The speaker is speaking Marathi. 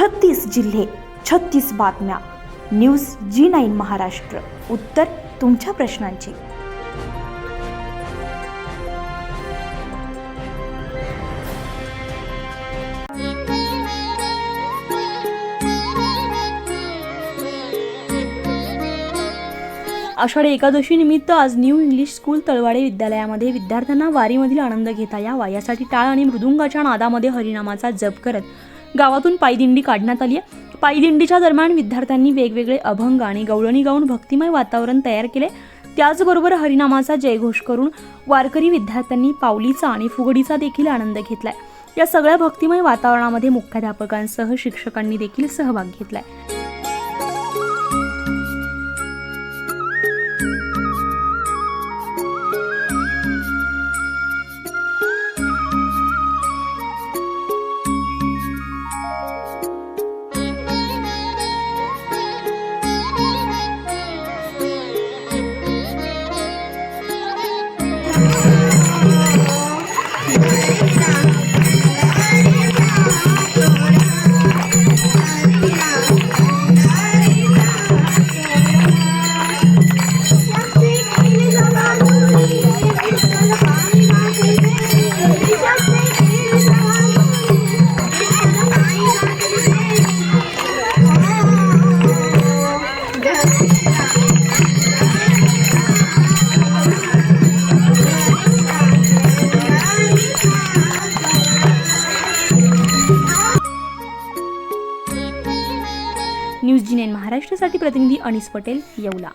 छत्तीस जिल्हे छत्तीस बातम्या. News G nine Maharashtra. उत्तर तुमच्या प्रश्नांची. आषाढी एकादशी निमित्त आज न्यू इंग्लिश स्कूल तळवाडे विद्यालयामध्ये विद्यार्थ्यांना वारीमधील आनंद घेता यावा. यासाठी टाळ आणि मृदुंगाच्या नादामध्ये हरिनामाचा जप करत गावातून पायदिंडी काढण्यात आली आहे. पायदिंडीच्या दरम्यान विद्यार्थ्यांनी वेगवेगळे अभंग आणि गवळणी गाऊन भक्तिमय वातावरण तयार केले. त्याचबरोबर हरिनामाचा जयघोष करून वारकरी विद्यार्थ्यांनी पावलीचा आणि फुगडीचा देखील आनंद घेतलाय. या सगळ्या भक्तिमय वातावरणामध्ये मुख्याध्यापकांसह शिक्षकांनी देखील सहभाग घेतलाय. न्यूज जी महाराष्ट्रासाठी प्रतिनिधी अनिस पटेल येवला.